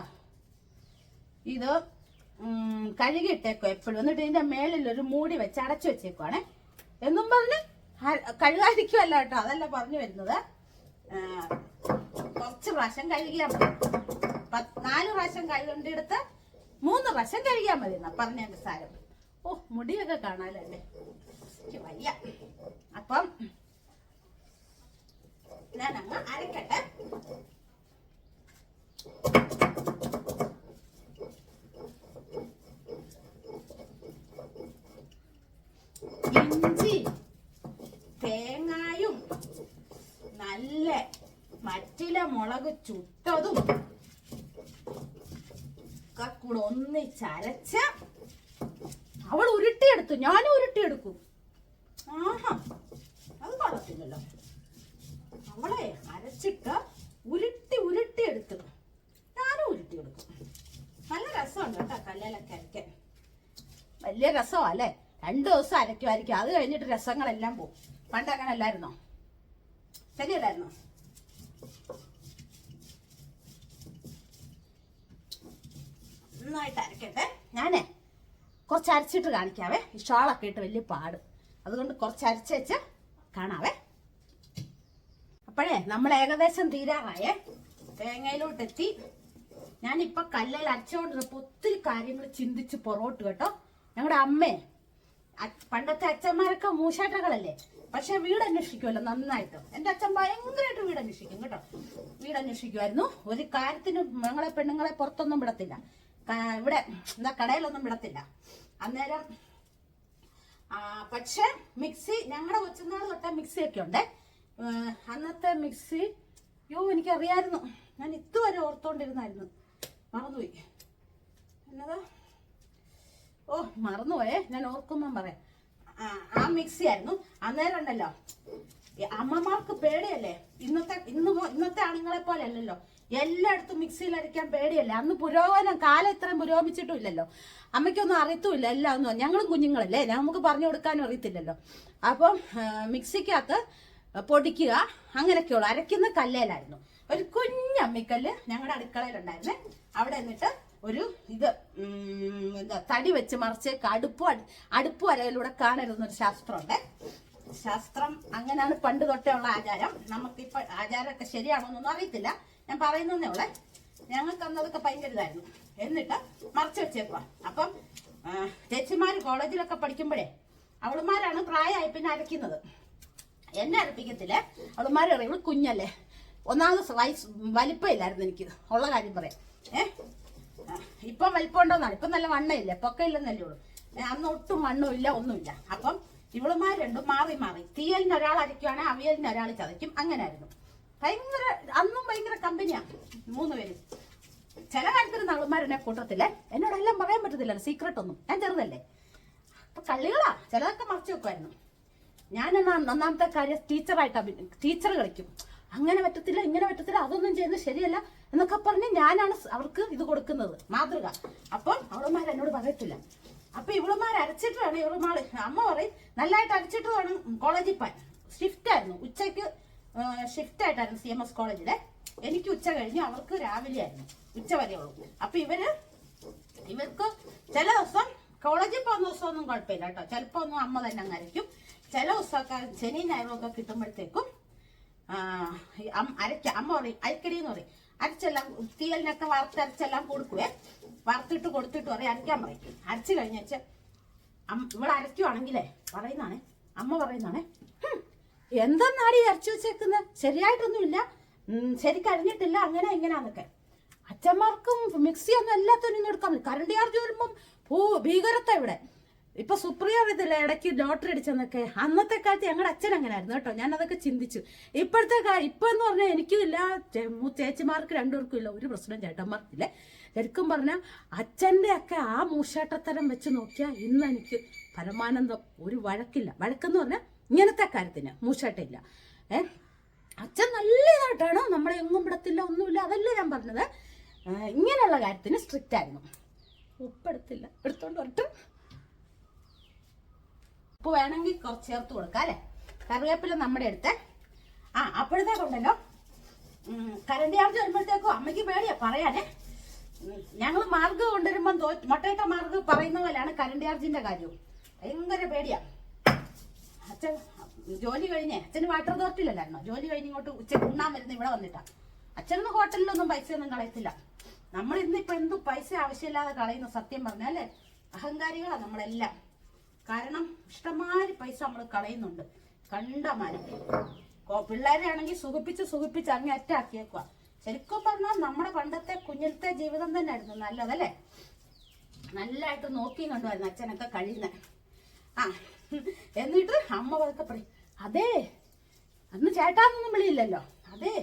ഇത് കഴുകിയിട്ടേക്കോ എപ്പോഴും. എന്നിട്ട് ഇതിന്റെ മേളിൽ ഒരു മൂടി വെച്ച് അടച്ചു വെച്ചേക്കുവാണേ. എന്നും പറഞ്ഞ് കഴുകാതിരിക്കുമല്ല കേട്ടോ. അതല്ല പറഞ്ഞു വരുന്നത്. കുറച്ച് പ്രാവശ്യം കഴുകിയാൽ മതി. നാല് പ്രാവശ്യം കഴുകേണ്ടിയെടുത്ത് മൂന്ന് പ്രാവശ്യം കഴുകിയാൽ മതി എന്നാ പറഞ്ഞതിന്റെ സാരം. ഓ മുടിയൊക്കെ കാണാലല്ലേ? വയ്യ. അപ്പം ഞാൻ അങ്ങ് അരക്കട്ടെ. ഇഞ്ചി തേങ്ങായും നല്ല മറ്റില മുളക് ചുട്ടതും ഒക്കെ കൂടെ ഒന്നിച്ചരച്ച് അവൾ ഉരുട്ടിയെടുത്തു. ഞാനും ഉരുട്ടിയെടുക്കും. അത് കൊള്ളത്തില്ലല്ലോ. നമ്മളെ അരച്ചിട്ട് ഉരുട്ടി ഉരുട്ടി എടുത്തു. ഞാനും ഉരുട്ടി എടുക്കും. നല്ല രസമുണ്ട് കേട്ടോ കല്ലിലൊക്കെ അരയ്ക്കാൻ. വലിയ രസമാ അല്ലേ? രണ്ടു ദിവസം അരയ്ക്കുമായിരിക്കും. അത് കഴിഞ്ഞിട്ട് രസങ്ങളെല്ലാം പോകും പണ്ട് അങ്ങനെ അല്ലായിരുന്നോ ശരിയല്ലായിരുന്നോ? നന്നായിട്ട് അരക്കട്ടെ ഞാനേ കുറച്ച് അരച്ചിട്ട് കാണിക്കാവേ ഷാളൊക്കെ ഇട്ട് വലിയ പാട്. അതുകൊണ്ട് കുറച്ച് അരച്ച് കാണാവേ. അപ്പോഴേ നമ്മൾ ഏകദേശം തീരാറായേ. തേങ്ങയിലോട്ട് എത്തി ഞാനിപ്പൊ കല്ലിൽ അരച്ചുകൊണ്ടിരുന്നപ്പോ ഒത്തിരി കാര്യങ്ങൾ ചിന്തിച്ച് പുറകോട്ട് കേട്ടോ. ഞങ്ങളുടെ അമ്മേ പണ്ടത്തെ അച്ഛന്മാരൊക്കെ മൂശാട്ടകളല്ലേ? പക്ഷെ വീട് അന്വേഷിക്കുമല്ലോ നന്നായിട്ട്. എന്റെ അച്ഛൻ ഭയങ്കരമായിട്ട് വീട് അന്വേഷിക്കും കേട്ടോ. വീട് അന്വേഷിക്കുമായിരുന്നു ഒരു കാര്യത്തിന് ഞങ്ങളെ പെണ്ണുങ്ങളെ പുറത്തൊന്നും വിടത്തില്ല. ഇവിടെ എന്താ കടയിലൊന്നും വിടത്തില്ല. അന്നേരം പക്ഷെ മിക്സി ഞങ്ങളുടെ കൊച്ചുനാൾ തൊട്ട മിക്സി ഒക്കെ ഉണ്ട് അന്നത്തെ മിക്സി അയ്യോ എനിക്കറിയായിരുന്നു. ഞാൻ ഇതുവരെ ഓർത്തോണ്ടിരുന്നായിരുന്നു. മറന്നുപോയി. എന്നതാ? ഓ മറന്നുപോയേ. ഞാൻ ഓർക്കുമ്പം പറയാം. ആ മിക്സി ആയിരുന്നു അന്നേരം ഉണ്ടല്ലോ. അമ്മമാർക്ക് പേടിയല്ലേ? ഇന്നത്തെ ഇന്ന് ഇന്നത്തെ ആണുങ്ങളെ പോലെ അല്ലല്ലോ. എല്ലായിടത്തും മിക്സിയിൽ അരയ്ക്കാൻ പേടിയല്ലേ? അന്ന് പുരോഗമനം കാലം ഇത്രയും പുരോഗമിച്ചിട്ടും ഇല്ലല്ലോ. അമ്മയ്ക്കൊന്നും അറിയത്തുമില്ല എല്ലാം ഒന്നും. ഞങ്ങളും കുഞ്ഞുങ്ങളല്ലേ? നമുക്ക് പറഞ്ഞു കൊടുക്കാനും അറിയത്തില്ലല്ലോ. അപ്പം മിക്സിക്കകത്ത് പൊടിക്കുക അങ്ങനെയൊക്കെയുള്ളു അരയ്ക്കുന്ന കല്ലേലായിരുന്നു. ഒരു കുഞ്ഞമ്മിക്കല്ല് ഞങ്ങളുടെ അടുക്കളയിലുണ്ടായിരുന്നേ. അവിടെ എന്നിട്ട് ഒരു ഇത് എന്താ തടി വെച്ച് മറിച്ച് അടുപ്പ് അടി- അടുപ്പ് വരയിലൂടെ കാണരുതെന്നൊരു ശാസ്ത്രമുണ്ട്. ശാസ്ത്രം അങ്ങനെയാണ് പണ്ട് തൊട്ടേ ഉള്ള ആചാരം. നമുക്കിപ്പോ ആചാരമൊക്കെ ശരിയാണോ എന്നൊന്നും അറിയത്തില്ല. ഞാൻ പറയുന്നേ ഉള്ളേ. ഞങ്ങൾക്ക് അന്ന് അതൊക്കെ ഭയങ്കര ഇതായിരുന്നു എന്നിട്ട് മറച്ചു വെച്ചേക്കുക അപ്പം ചേച്ചിമാര് കോളേജിലൊക്കെ പഠിക്കുമ്പോഴേ അവളുമാരാണ് പ്രായമായി പിന്നെ അരയ്ക്കുന്നത്. എന്നെ അരപ്പിക്കത്തില്ലേ? അവളുമാര് അറിയുള്ള കുഞ്ഞല്ലേ. ഒന്നാമത് വയസ്സ് വലിപ്പമില്ലായിരുന്നു എനിക്ക്. ഉള്ള കാര്യം പറയാം. ഏ? ഇപ്പം വലിപ്പം ഉണ്ടോന്നാണ് ഇപ്പം നല്ല വണ്ണയില്ല പൊക്കയില്ലെന്നല്ലേ ഉള്ളൂ. അന്ന് ഒട്ടും വണ്ണും ഇല്ല ഒന്നുമില്ല. അപ്പം ഇവളുമാർ രണ്ടും മാറി മാറി. തീയലിന് ഒരാൾ അരയ്ക്കുവാണെങ്കിൽ അവിയലിന് ഒരാൾ ചതയ്ക്കും. അങ്ങനെയായിരുന്നു. ഭയങ്കര അന്നും ഭയങ്കര കമ്പനിയാ. മൂന്ന് പേര്. ചില കാര്യത്തിൽ നളുമാരെന്നെ കൂട്ടത്തില്ലേ എന്നോടെല്ലാം പറയാൻ പറ്റത്തില്ല സീക്രട്ട് ഒന്നും. ഞാൻ ചെറുതല്ലേ. അപ്പൊ കള്ളികളാ. ചിലതൊക്കെ മറച്ചു വെക്കുമായിരുന്നു ഞാൻ എന്നാ ഒന്നാമത്തെ കാര്യം ടീച്ചറായിട്ട് ടീച്ചർ കളിക്കും. അങ്ങനെ പറ്റത്തില്ല ഇങ്ങനെ പറ്റത്തില്ല അതൊന്നും ചെയ്യുന്നത് ശരിയല്ല എന്നൊക്കെ പറഞ്ഞ് ഞാനാണ് അവർക്ക് ഇത് കൊടുക്കുന്നത് മാതൃക. അപ്പം അവളുമാർ എന്നോട് പറയത്തില്ല. അപ്പൊ ഇവളുമാർ വേണം ഇവളുമാർ അമ്മ പറയും നല്ലതായിട്ട് അരച്ചിട്ട് വേണം കോളേജിൽ പോകാൻ. ഷിഫ്റ്റ് ആയിരുന്നു. ഉച്ചയ്ക്ക് ഷിഫ്റ്റ് ആയിട്ടായിരുന്നു സി എം എസ് കോളേജിലെ. എനിക്ക് ഉച്ച കഴിഞ്ഞ് അവർക്ക് രാവിലെ ആയിരുന്നു. ഉച്ച വരെ ഉള്ളു അപ്പൊ ഇവർ ഇവർക്ക് ചില ദിവസം കോളേജിൽ പോകുന്ന ദിവസമൊന്നും കുഴപ്പമില്ല കേട്ടോ. ചിലപ്പോ ഒന്നും അമ്മ തന്നെ അങ്ങ് അരയ്ക്കും. ചില ദിവസമൊക്കെ ശനി ഞായറൊക്കെ കിട്ടുമ്പോഴത്തേക്കും അരയ്ക്ക അമ്മ പറയും അരക്കടി എന്ന് പറയും. അരച്ചെല്ലാം തീയലിനൊക്കെ വറുത്തരച്ചെല്ലാം കൊടുക്കുവേ. വറുത്തിട്ട് കൊടുത്തിട്ട് പറയും അരയ്ക്കാൻ പറയും. അരച്ചു കഴിഞ്ഞാൽ ഇവിടെ അരയ്ക്കുവാണെങ്കിലേ പറയുന്നതാണേ. അമ്മ പറയുന്നാണേ "ഹും, എന്തെന്നാടി ഇറച്ചി വെച്ചേക്കുന്നത് ശരിയായിട്ടൊന്നുമില്ല. ശരി കഴിഞ്ഞിട്ടില്ല. അരിഞ്ഞിട്ടില്ല അങ്ങനെ ഇങ്ങനെയാന്നൊക്കെ അച്ഛന്മാർക്കും മിക്സി ഒന്നും എല്ലാത്തിനും എടുക്കാൻ പറ്റും കറണ്ട് ചാർജ് വരുമ്പം ഭൂ ഭീകരത്ത ഇവിടെ. ഇപ്പൊ സുപ്രിയ ഇതില്ല ഇടയ്ക്ക് ലോട്ടറി അടിച്ചെന്നൊക്കെ അന്നത്തെ കാലത്ത് ഞങ്ങളുടെ അച്ഛൻ അങ്ങനെ ആയിരുന്നു കേട്ടോ. ഞാൻ അതൊക്കെ ചിന്തിച്ചു. ഇപ്പോഴത്തെ ഇപ്പൊ എന്ന് പറഞ്ഞാൽ എനിക്കും ഇല്ല ചേ- ചേച്ചിമാർക്ക് രണ്ടുപേർക്കും ഇല്ല. ഒരു പ്രശ്നം ചേട്ടന്മാർക്കില്ല. ശരിക്കും പറഞ്ഞാൽ അച്ഛന്റെ ഒക്കെ ആ മൂശാട്ടത്തരം വെച്ച് നോക്കിയാൽ ഇന്ന് എനിക്ക് പരമാനന്ദം. ഒരു വഴക്കില്ല. വഴക്കെന്ന് പറഞ്ഞാൽ ഇങ്ങനത്തെ കാര്യത്തിന് മൂശാട്ടില്ല ഏ? അച്ഛൻ നല്ല ഇതായിട്ടാണ് നമ്മളെ എങ്ങും വിടത്തില്ല ഒന്നുമില്ല അതല്ല ഞാൻ പറഞ്ഞത്. ഇങ്ങനെയുള്ള കാര്യത്തിന് സ്ട്രിക്റ്റ് ആയിരുന്നു. ഉപ്പെടുത്തില്ല. എടുത്തോണ്ട് വരട്ടെ. ഉപ്പ് വേണമെങ്കിൽ കുറച്ച് ചേർത്ത് കൊടുക്കാം അല്ലേ? കറിവേപ്പില നമ്മുടെ അടുത്ത്. ആ അപ്പോഴത്തേക്കുണ്ടല്ലോ കരണ്ടി ചാർജ് വരുമ്പോഴത്തേക്കും അമ്മയ്ക്ക് പേടിയാ പറയാനേ. ഞങ്ങൾ മാർഗ് കൊണ്ടുവരുമ്പം തോ മുട്ടയിട്ട മാർഗ് പറയുന്ന പോലെയാണ് കരണ്ടി ചാർജിന്റെ കാര്യവും. ഭയങ്കര പേടിയാ. അച്ഛൻ ജോലി കഴിഞ്ഞേ അച്ഛന് വാട്ടർ അതോറിറ്റിയിലല്ലായിരുന്നോ? ജോലി കഴിഞ്ഞ് ഇങ്ങോട്ട് ഉച്ചയ്ക്ക് ഉണ്ണാൻ വരുന്ന ഇവിടെ വന്നിട്ടാ. അച്ഛനൊന്നും ഹോട്ടലിലൊന്നും പൈസ ഒന്നും കളയത്തില്ല. നമ്മൾ ഇന്ന് ഇന്നിപ്പോ എന്ത് പൈസ ആവശ്യമില്ലാതെ കളയുന്ന സത്യം പറഞ്ഞാൽ പറഞ്ഞാലേ അഹങ്കാരികളാ നമ്മളെല്ലാം. കാരണം ഇഷ്ടമാതിരി പൈസ നമ്മൾ കളയുന്നുണ്ട്. കണ്ടമാരി പിള്ളേരെ ആണെങ്കിൽ സുഖിപ്പിച്ച് സുഖിപ്പിച്ച് അങ്ങ് അറ്റാക്കിയേക്കുക ശരിക്കും പറഞ്ഞാൽ നമ്മുടെ പണ്ടത്തെ കുഞ്ഞിലത്തെ ജീവിതം തന്നെ ആയിരുന്നു നല്ലതല്ലേ? നല്ലതായിട്ട് നോക്കി കണ്ടുമായിരുന്നു അച്ഛനൊക്കെ കഴിയുന്നത്. ആ എന്നിട്ട് അമ്മ പതുക്കെ പറയും അതേ അന്ന് ചേട്ടാന്നൊന്നും വിളിയില്ലല്ലോ. അതേ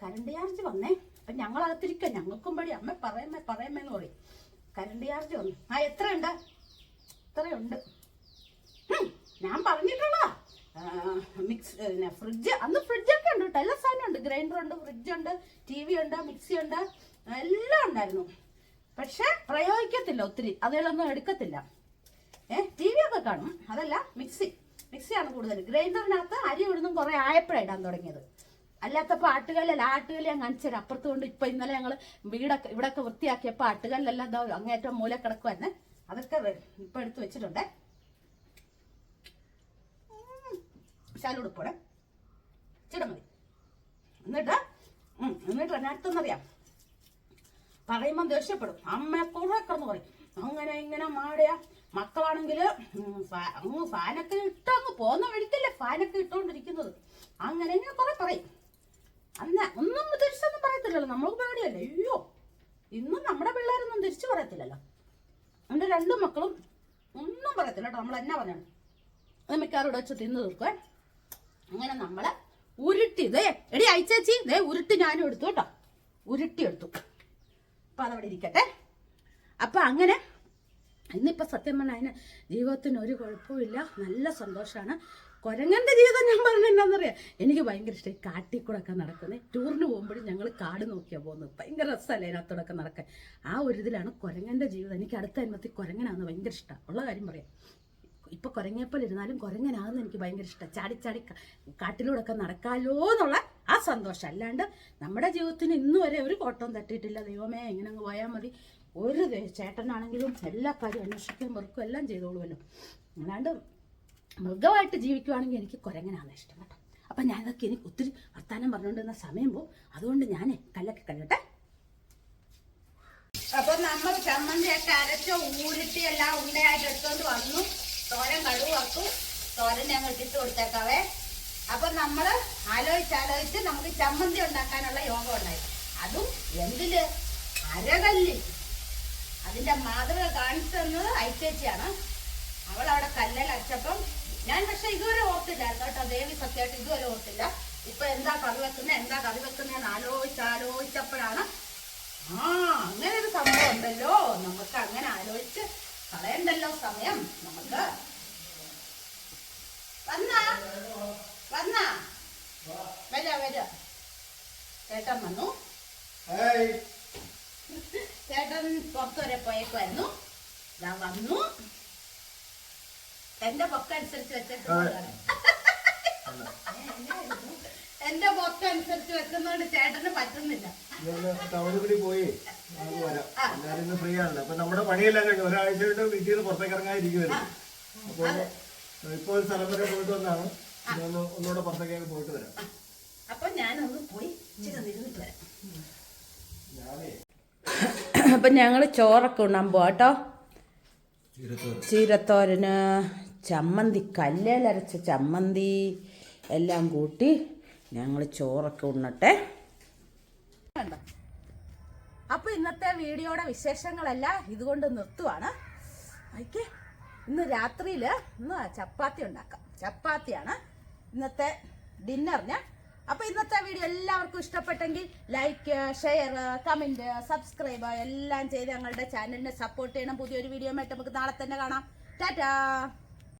കരണ്ട് ചാർജ് വന്നേ. അപ്പൊ ഞങ്ങൾ അകത്തിരിക്ക ഞങ്ങൾക്കും പടി അമ്മ പറയുമ്പേ പറയുമ്പേന്ന് പറയും. കരണ്ട് ചാർജ് വന്നു. ആ എത്രയുണ്ട്? ഇത്രയുണ്ട് ഞാൻ പറഞ്ഞിട്ടുള്ളതാ. മിക്സ് ഫ്രിഡ്ജ് അന്ന് ഫ്രിഡ്ജൊക്കെ ഉണ്ട് കേട്ടോ. എല്ലാ സാധനം ഉണ്ട്. ഗ്രൈൻഡർ ഉണ്ട് ഫ്രിഡ്ജ് ഉണ്ട് ടി വി ഉണ്ട് മിക്സി ഉണ്ട് എല്ലാം ഉണ്ടായിരുന്നു. പക്ഷെ പ്രയോഗിക്കത്തില്ല ഒത്തിരി. അതിലൊന്നും എടുക്കത്തില്ല. ടി വി ഒക്കെ കാണും. അതല്ല മിക്സി. മിക്സിയാണ് കൂടുതൽ ഗ്രൈൻഡറിനകത്ത് അരി ഇടുന്നും കുറെ ആയപ്പോഴാണ് ഇടാൻ തുടങ്ങിയത്. അല്ലാത്തപ്പോൾ ആട്ടുകല്ലല്ല ആട്ടുകല്ല് ഞാൻ കാണിച്ചത് അപ്പുറത്ത് കൊണ്ട് ഇപ്പൊ ഇന്നലെ ഞങ്ങൾ വീടൊക്കെ ഇവിടൊക്കെ വൃത്തിയാക്കിയപ്പോൾ ആട്ടുകല്ലെല്ലാം എന്താ അങ്ങേറ്റം മൂല കിടക്കുമായിരുന്നേ അതൊക്കെ ഇപ്പൊ എടുത്ത് വെച്ചിട്ടുണ്ടേ. ശാലുടുപ്പോടെ ചിട മതി. എന്നിട്ട് എന്നിട്ട് എന്നടുത്തെന്നറിയാം പറയുമ്പം ദേഷ്യപ്പെടും. അമ്മ കുറെ കിടന്ന് പറയും. അങ്ങനെ ഇങ്ങനെ മാടിയ മക്കളാണെങ്കിൽ അങ്ങ് ഫാനൊക്കെ ഇട്ട് അങ്ങ് പോകുന്ന വഴിക്കല്ലേ ഫാനൊക്കെ ഇട്ടുകൊണ്ടിരിക്കുന്നത് അങ്ങനെ ഇങ്ങനെ കുറെ പറയും. അന്ന ഒന്നും തിരിച്ചൊന്നും പറയത്തില്ലല്ലോ നമ്മൾക്ക് പേടിയല്ലേ? അയ്യോ ഇന്നും നമ്മുടെ പിള്ളേരൊന്നും തിരിച്ചു പറയത്തില്ലല്ലോ. എന്റെ രണ്ടു മക്കളും ഒന്നും പറയത്തില്ല കേട്ടോ നമ്മൾ എന്നാ പറയണം അത് മിക്കവാറും വെച്ച് തിന്നു തീർക്കുവേ. അങ്ങനെ നമ്മൾ ഉരുട്ടി ഇതേ എടി അയച്ചേച്ചി ഇതേ ഉരുട്ടി ഞാനും എടുത്തു കേട്ടോ. ഉരുട്ടി എടുത്തു. അപ്പൊ അതവിടെ ഇരിക്കട്ടെ. അപ്പൊ അങ്ങനെ ഇന്നിപ്പോൾ സത്യം പറഞ്ഞാൽ അതിന് ജീവിതത്തിന് ഒരു കുഴപ്പമില്ല നല്ല സന്തോഷമാണ് കുരങ്ങന്റെ ജീവിതം ഞാൻ പറഞ്ഞ എന്താണെന്നറിയാം എനിക്ക് ഭയങ്കര ഇഷ്ടം ഈ കാട്ടിൽ കൂടെ ഒക്കെ നടക്കുന്നത് ടൂറിന് പോകുമ്പോഴും ഞങ്ങൾ കാട് നോക്കിയാണ് പോകുന്നത്. ഭയങ്കര രസമല്ലേ അതിനകത്തോടൊക്കെ നടക്കാൻ. ആ ഒരു ഇതിലാണ് കുരങ്ങന്റെ ജീവിതം. എനിക്ക് അടുത്ത ജന്മത്തിൽ കുരങ്ങനാണെന്ന് ഭയങ്കര ഇഷ്ടമാണ് ഉള്ള കാര്യം പറയാം. ഇപ്പോൾ കുരങ്ങിയപ്പോൾ ഇരുന്നാലും കുരങ്ങനാകുന്ന എനിക്ക് ഭയങ്കര ഇഷ്ടം. ചാടി ചാടി കാട്ടിലൂടെ ഒക്കെ നടക്കാലോ എന്നുള്ള ആ സന്തോഷം. അല്ലാണ്ട് നമ്മുടെ ജീവിതത്തിന് ഇന്നുവരെ ഒരു കോട്ടം തട്ടിയിട്ടില്ല. ദൈവമേ എങ്ങനെ അങ്ങ് പോയാൽ മതി. ഒരു ചേട്ടനാണെങ്കിലും എല്ലാ കാര്യവും അന്വേഷിക്കുകയും വെറുക്കും എല്ലാം ചെയ്തോളുമല്ലോ. അല്ലാണ്ട് മൃഗമായിട്ട് ജീവിക്കുവാണെങ്കിൽ എനിക്ക് കുരങ്ങനാണ് ഇഷ്ടം കേട്ടോ. അപ്പം ഞാനതൊക്കെ എനിക്ക് ഒത്തിരി വർത്താനം പറഞ്ഞുകൊണ്ടിരുന്ന സമയം പോകും. അതുകൊണ്ട് ഞാൻ കല്ലൊക്കെ കഴിയട്ടെ അപ്പൊ നമ്മൾ ചമ്മന്തിയൊക്കെ അരച്ച് ഊരിട്ടി എല്ലാം ഉണ്ടയായിട്ട് എടുത്തോണ്ട് വന്നു. തോരൻ കടുവാക്കും തോരൻ ഞങ്ങൾ ഇട്ടിട്ട് കൊടുത്തേക്കാവേ. അപ്പൊ നമ്മൾ ആലോചിച്ച് ആലോചിച്ച് നമുക്ക് ചമ്മന്തി ഉണ്ടാക്കാനുള്ള യോഗം ഉണ്ടായി. അതും എന്തിൽ? അരകല്ലിൽ അതിന്റെ മാതൃക കാണിച്ചു തന്നത് ഐച്ചേച്ചിയാണ്. അവൾ അവിടെ കല്ലൽ അച്ചപ്പം ഞാൻ പക്ഷെ ഇതുവരെ ഓർത്തില്ലായിരുന്നു കേട്ടോ ദേവി സത്യമായിട്ട് ഇതുവരെ ഓർത്തില്ല. ഇപ്പൊ എന്താ കറി വെക്കുന്നത് എന്താ കറി വെക്കുന്നതെന്ന് ആലോചിച്ച് ആലോചിച്ചപ്പോഴാണ് ആ അങ്ങനെ ഒരു സംഭവം ഉണ്ടല്ലോ. നമുക്ക് അങ്ങനെ ആലോചിച്ച് കളയണ്ടല്ലോ സമയം. നമുക്ക് വന്നാ വന്നാ. വരാ വരാ. ചേട്ടൻ വന്നു. ചേട്ടൻ പുറത്തു വരെ പോയേക്കുമായിരുന്നു ഞാൻ വന്നു. എന്റെ പൊക്ക അനുസരിച്ച് വെച്ചിട്ടുണ്ട് എന്റെ പൊക്ക അനുസരിച്ച് വെക്കുന്നോണ്ട് ചേട്ടന് പറ്റുന്നില്ല. ടൗണിൽ കൂടി പോയി. നമുക്ക് വരാം. എല്ലാവരും ഇന്ന് ഫ്രീ ആണല്ലോ. അപ്പൊ നമ്മുടെ പണിയെല്ലാം കഴിഞ്ഞു. ഒരാഴ്ചയായിട്ട് വീട്ടിൽ നിന്ന് പുറത്തേക്ക് ഇറങ്ങാതിരിക്കുമായിരുന്നു അപ്പോൾ ഇപ്പോൾ ഒരു സ്ഥലം വരെ പോയിട്ട് വന്നാണ്. ഒന്ന് ഒന്നുകൂടെ പുറത്തേക്ക് പോയിട്ട് വരാം. അപ്പൊ ഞാനൊന്ന് പോയി നിന്നിട്ട് വരാം. ഞാനേ അപ്പം ഞങ്ങൾ ചോറൊക്കെ ഉണ്ണാൻ പോവാം കേട്ടോ ചീരത്തോരന് ചമ്മന്തി കല്ലേലരച്ച ചമ്മന്തി എല്ലാം കൂട്ടി ഞങ്ങൾ ചോറൊക്കെ ഉണ്ണട്ടെ. കണ്ടോ അപ്പൊ ഇന്നത്തെ വീഡിയോയുടെ വിശേഷങ്ങളെല്ലാം ഇതുകൊണ്ട് നിർത്തുവാണ്. ഓക്കെ ഇന്ന് രാത്രിയിൽ ഇന്ന് ചപ്പാത്തി ഉണ്ടാക്കാം. ചപ്പാത്തിയാണ് ഇന്നത്തെ ഡിന്നറിന് അപ്പൊ ഇന്നത്തെ വീഡിയോ എല്ലാവർക്കും ഇഷ്ടപ്പെട്ടെങ്കിൽ ലൈക്ക് ഷെയർ കമന്റ് സബ്സ്ക്രൈബ് എല്ലാം ചെയ്ത് ഞങ്ങളുടെ ചാനലിനെ സപ്പോർട്ട് ചെയ്യണം. പുതിയൊരു വീഡിയോ ആയിട്ട് നമുക്ക് നാളെ തന്നെ കാണാം. ടാറ്റാ!